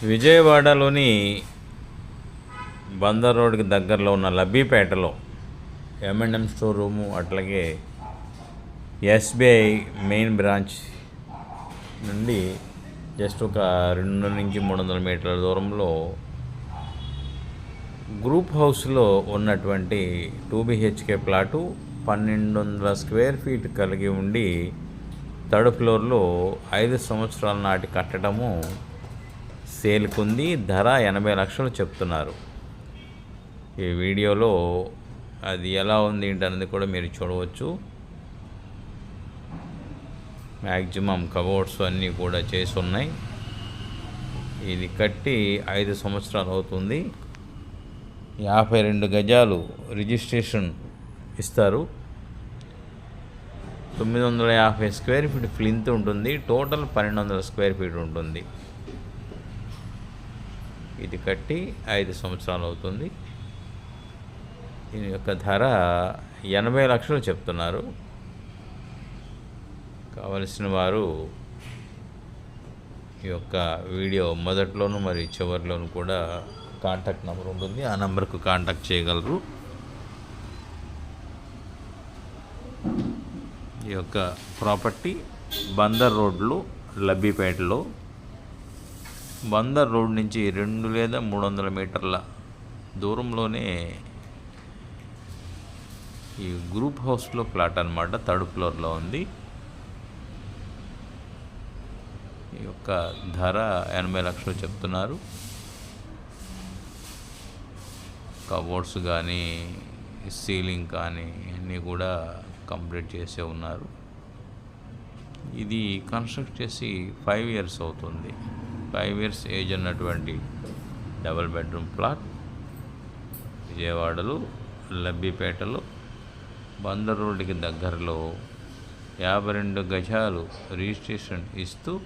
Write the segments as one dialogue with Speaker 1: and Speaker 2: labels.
Speaker 1: విజయవాడలోని బందర్ రోడ్కి దగ్గరలో ఉన్న లబ్బీపేటలో M and M store room అట్లాగే ఎస్బీఐ మెయిన్ బ్రాంచ్ నుండి జస్ట్ ఒక రెండు నుంచి మూడు వందల మీటర్ల దూరంలో గ్రూప్ హౌస్లో ఉన్నటువంటి టూ బిహెచ్కే ప్లాటు పన్నెండు వందల స్క్వేర్ ఫీట్ కలిగి ఉండి థర్డ్ ఫ్లోర్లో ఐదు సంవత్సరాల నాటి కట్టడము సేల్కుంది ధర ఎనభై లక్షలు చెప్తున్నారు. ఈ వీడియోలో అది ఎలా ఉంది ఏంటనేది కూడా మీరు చూడవచ్చు. మ్యాక్సిమం కబోర్డ్స్ అన్నీ కూడా చేసి ఉన్నాయి ఇది కట్టి ఐదు సంవత్సరాలు అవుతుంది. యాభై రెండు గజాలు రిజిస్ట్రేషన్ ఇస్తారు. తొమ్మిది వందల యాభై స్క్వేర్ ఫీట్ ఫ్లింత్ ఉంటుంది. టోటల్ పన్నెండు వందల స్క్వేర్ ఫీట్ ఉంటుంది. ఇది కట్టి ఐదు సంవత్సరాలు అవుతుంది. దీని యొక్క ధర ఎనభై లక్షలు చెప్తున్నారు. కావలసిన వారు ఈ యొక్క వీడియో మొదట్లోనూ మరియు చివరిలోనూ కూడా కాంటాక్ట్ నెంబర్ ఉంటుంది. ఆ నెంబర్కు కాంటాక్ట్ చేయగలరు. ఈ యొక్క ప్రాపర్టీ బందర్ రోడ్లో లబ్బిపేటలో బందర్ రోడ్ నుంచి రెండు లేదా మూడు వందల మీటర్ల దూరంలోనే ఈ గ్రూప్ హౌస్లో ఫ్లాట్ అనమాట థర్డ్ ఫ్లోర్లో ఉంది. ఈ యొక్క ధర ఎనభై లక్షలు చెప్తున్నారు. కబోర్డ్స్ కానీ సీలింగ్ కానీ అన్నీ కూడా కంప్లీట్ చేసే ఉన్నారు. ఇది కన్స్ట్రక్ట్ చేసి ఫైవ్ ఇయర్స్ అవుతుంది. ఫైవ్ ఇయర్స్ ఏజ్ ఉన్నటువంటి డబల్ బెడ్రూమ్ ప్లాట్. విజయవాడలో లబ్బిపేటలో బందర్ రోడ్డుకి దగ్గరలో యాభై రెండు గజాలు రిజిస్ట్రేషన్ ఇస్తూ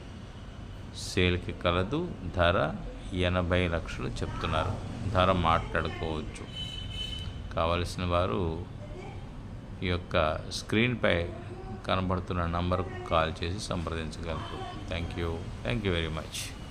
Speaker 1: సేల్కి కలదు. ధర ఎనభై లక్షలు చెప్తున్నారు. ధర మాట్లాడుకోవచ్చు. కావలసిన వారు ఈ యొక్క స్క్రీన్పై కనబడుతున్న నంబర్కు కాల్ చేసి సంప్రదించగలరు. Thank you. Thank you very much.